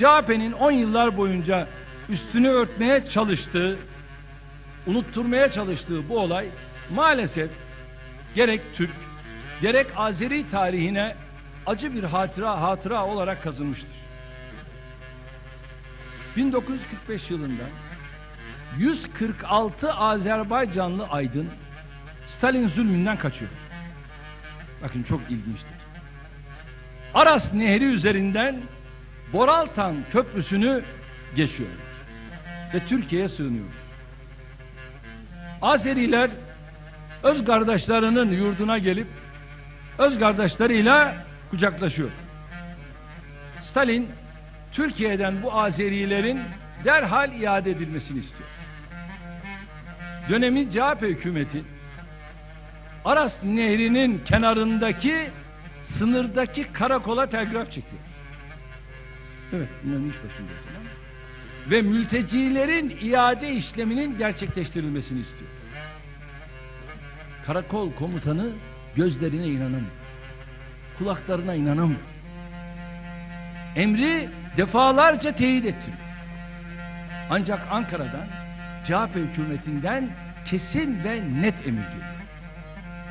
CHP'nin 10 yıllar boyunca üstünü örtmeye çalıştığı, unutturmaya çalıştığı bu olay maalesef gerek Türk gerek Azeri tarihine acı bir hatıra hatıra olarak kazınmıştır. 1945 yılında 146 Azerbaycanlı aydın Stalin zulmünden kaçıyor. Bakın çok ilginçtir. Aras Nehri üzerinden Boraltan Köprüsü'nü geçiyor ve Türkiye'ye sığınıyor. Azeriler öz kardeşlerinin yurduna gelip öz kardeşleriyle kucaklaşıyor. Stalin Türkiye'den bu Azerilerin derhal iade edilmesini istiyor. Dönemin CHP hükümeti Aras Nehri'nin kenarındaki sınırdaki karakola telgraf çekiyor. Evet, bunların iş mı? Ve mültecilerin iade işleminin gerçekleştirilmesini istiyor. Karakol komutanı gözlerine inanamıyor. Kulaklarına inanamıyor. Emri defalarca teyit etti. Ancak Ankara'dan CHP hükümetinden kesin ve net emir geliyor.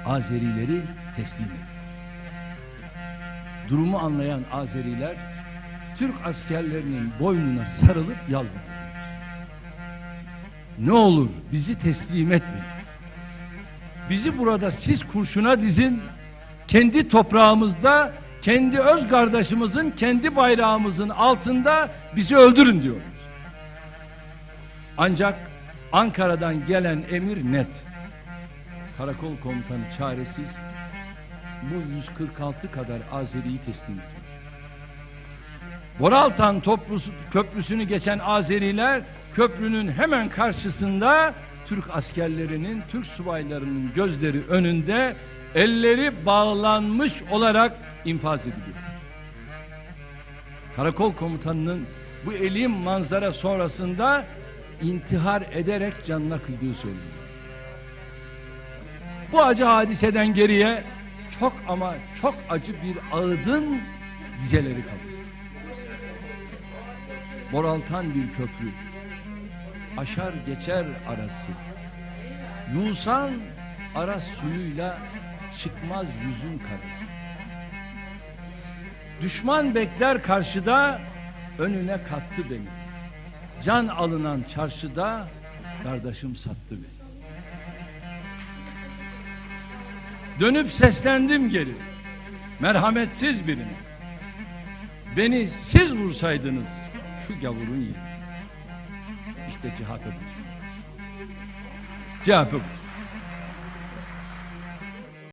Azerileri teslim edin. Durumu anlayan Azeriler Türk askerlerinin boynuna sarılıp yalvarıyor. Ne olur bizi teslim etmeyin. Bizi burada siz kurşuna dizin. Kendi toprağımızda, kendi öz kardeşimizin, kendi bayrağımızın altında bizi öldürün diyor. Ancak Ankara'dan gelen emir net. Karakol komutanı çaresiz bu 146 kadar Azeri'yi teslim ediyor. Boraltan Toplusu- köprüsünü geçen Azeriler köprünün hemen karşısında Türk askerlerinin, Türk subaylarının gözleri önünde elleri bağlanmış olarak infaz ediliyor. Karakol komutanının bu elim manzara sonrasında intihar ederek canına kıydığı söyleniyor. Bu acı hadiseden geriye çok ama çok acı bir ağıdın dizeleri kalır. Boraltan bir köprü. Aşar geçer arası. Yusan ara suyuyla çıkmaz yüzün karası. Düşman bekler karşıda önüne kattı beni. Can alınan çarşıda kardeşim sattı beni. Dönüp seslendim geri. Merhametsiz birine. Beni siz vursaydınız şu gavurun yerine. İşte cihada bu. Cevabı bu.